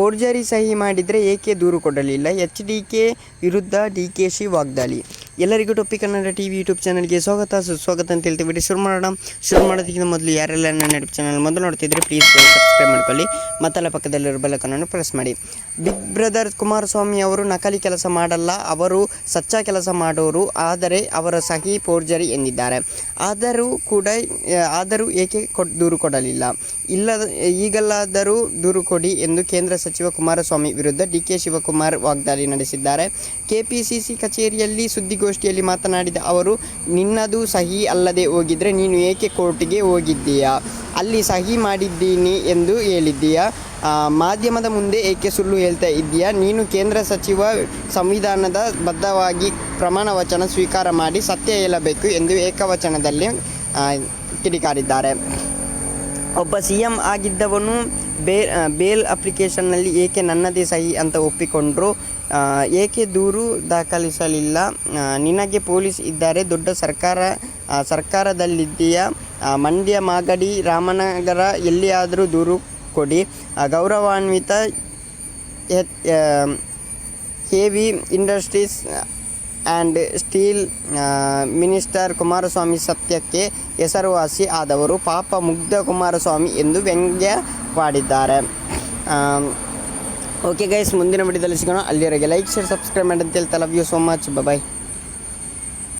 Forgery ಸಹಿ ಮಾಡಿದರೆ ಏಕೆ ದೂರು ಕೊಡಲಿಲ್ಲ? ಎಚ್ ಡಿ ಕೆ ವಿರುದ್ಧ ಡಿ ಕೆ ಶಿ ವಾಗ್ದಾಳಿ. ಎಲ್ಲರಿಗೂ ಟೊಪ್ಪಿ ಕನ್ನಡ ಟಿ ವಿ ಯೂಟ್ಯೂಬ್ ಚಾನಲ್ಗೆ ಸ್ವಾಗತ. ಸುಸ್ವಾಗತ ಅಂತ ಹೇಳ್ತೀವಿ ವಿಡಿಯೋ ಶುರು ಮಾಡೋಣ. ಶುರು ಮಾಡೋದಕ್ಕಿಂತ ಮೊದಲು ಯಾರೆಲ್ಲ ನನ್ನ ಯೂಟ್ಯೂಬ್ ಚಾನಲ್ ಮೊದಲು ನೋಡ್ತಿದ್ರೆ ಪ್ಲೀಸ್ ಸಬ್ಸ್ಕ್ರೈಬ್ ಮಾಡ್ಕೊಳ್ಳಿ. ಮತ್ತಲ್ಲ ಪಕ್ಕದಲ್ಲಿರೋ ಬೆಲಕನ್ನು ಪ್ರೆಸ್ ಮಾಡಿ. ಬಿಗ್ ಬ್ರದರ್ ಕುಮಾರಸ್ವಾಮಿ ಅವರು ನಕಲಿ ಕೆಲಸ ಮಾಡಲ್ಲ. ಅವರು ಸಚ್ಚಾ ಕೆಲಸ ಮಾಡೋರು. ಆದರೆ ಅವರ ಸಹಿ ಪೋರ್ಜರಿ ಎಂದಿದ್ದಾರೆ. ಆದರೂ ಕೂಡ, ಆದರೂ ಏಕೆ ದೂರು ಕೊಡಲಿಲ್ಲ? ಇಲ್ಲದ ಈಗಲ್ಲಾದರೂ ದೂರು ಕೊಡಿ ಎಂದು ಕೇಂದ್ರ ಸಚಿವ ಕುಮಾರಸ್ವಾಮಿ ವಿರುದ್ಧ ಡಿ ಕೆ ಶಿವಕುಮಾರ್ ವಾಗ್ದಾಳಿ ನಡೆಸಿದ್ದಾರೆ. ಕೆಪಿಸಿಸಿ ಕಚೇರಿಯಲ್ಲಿ ಸುದ್ದಿಗೋಷ್ಠಿಯಲ್ಲಿ ಮಾತನಾಡಿದ ಅವರು, ನಿನ್ನದು ಸಹಿ ಅಲ್ಲದೆ ಹೋಗಿದ್ರೆ ನೀನು ಏಕೆ ಕೋರ್ಟಿಗೆ ಹೋಗಿದ್ದೀಯಾ? ಅಲ್ಲಿ ಸಹಿ ಮಾಡಿದ್ದೀನಿ ಎಂದು ಹೇಳಿದ್ದೀಯಾ? ಮಾಧ್ಯಮದ ಮುಂದೆ ಏಕೆ ಸುಳ್ಳು ಹೇಳ್ತಾ ಇದ್ದೀಯಾ? ನೀನು ಕೇಂದ್ರ ಸಚಿವ ಸಂವಿಧಾನದ ಬದ್ಧವಾಗಿ ಪ್ರಮಾಣ ವಚನ ಸ್ವೀಕಾರ ಮಾಡಿ ಸತ್ಯ ಹೇಳಬೇಕು ಎಂದು ಏಕವಚನದಲ್ಲಿ ಕಿಡಿಕಾರಿದ್ದಾರೆ. ಒಬ್ಬ ಸಿ ಎಂ ಆಗಿದ್ದವನು ಬೇ ಬೇಲ್ ಅಪ್ಲಿಕೇಶನ್ನಲ್ಲಿ ಏಕೆ ನನ್ನದೇ ಸಹಿ ಅಂತ ಒಪ್ಪಿಕೊಂಡ್ರು? ಏಕೆ ದೂರು ದಾಖಲಿಸಲಿಲ್ಲ? ನಿನಗೆ ಪೊಲೀಸ್ ಇದ್ದಾರೆ, ದೊಡ್ಡ ಸರ್ಕಾರ ಸರ್ಕಾರದಲ್ಲಿದ್ದೀಯ? ಮಂಡ್ಯ, ಮಾಗಡಿ, ರಾಮನಗರ ಎಲ್ಲಿಯಾದರೂ ದೂರು ಕೊಡಿ. ಗೌರವಾನ್ವಿತ heavy industries and steel minister Kumaraswamy ಸತ್ಯಕ್ಕೆ ಹೆಸರುವಾಸಿ ಆದವರು ಪಾಪ ಮುಗ್ಧ ಕುಮಾರಸ್ವಾಮಿ ಎಂದು ವ್ಯಂಗ್ಯವಾಡಿದ್ದಾರೆ. ಓಕೆ ಗೈಸ್ ಮುಂದಿನ ವಿಡಿಯೋದಲ್ಲಿ ಸಿಗೋಣ. ಅಲ್ಲಿವರೆಗೆ ಲೈಕ್ ಶೇರ್ ಸಬ್ಸ್ಕ್ರೈಬ್ ಮಾಡಿ ಅಂತ ಹೇಳ್ತಾ love you so much bye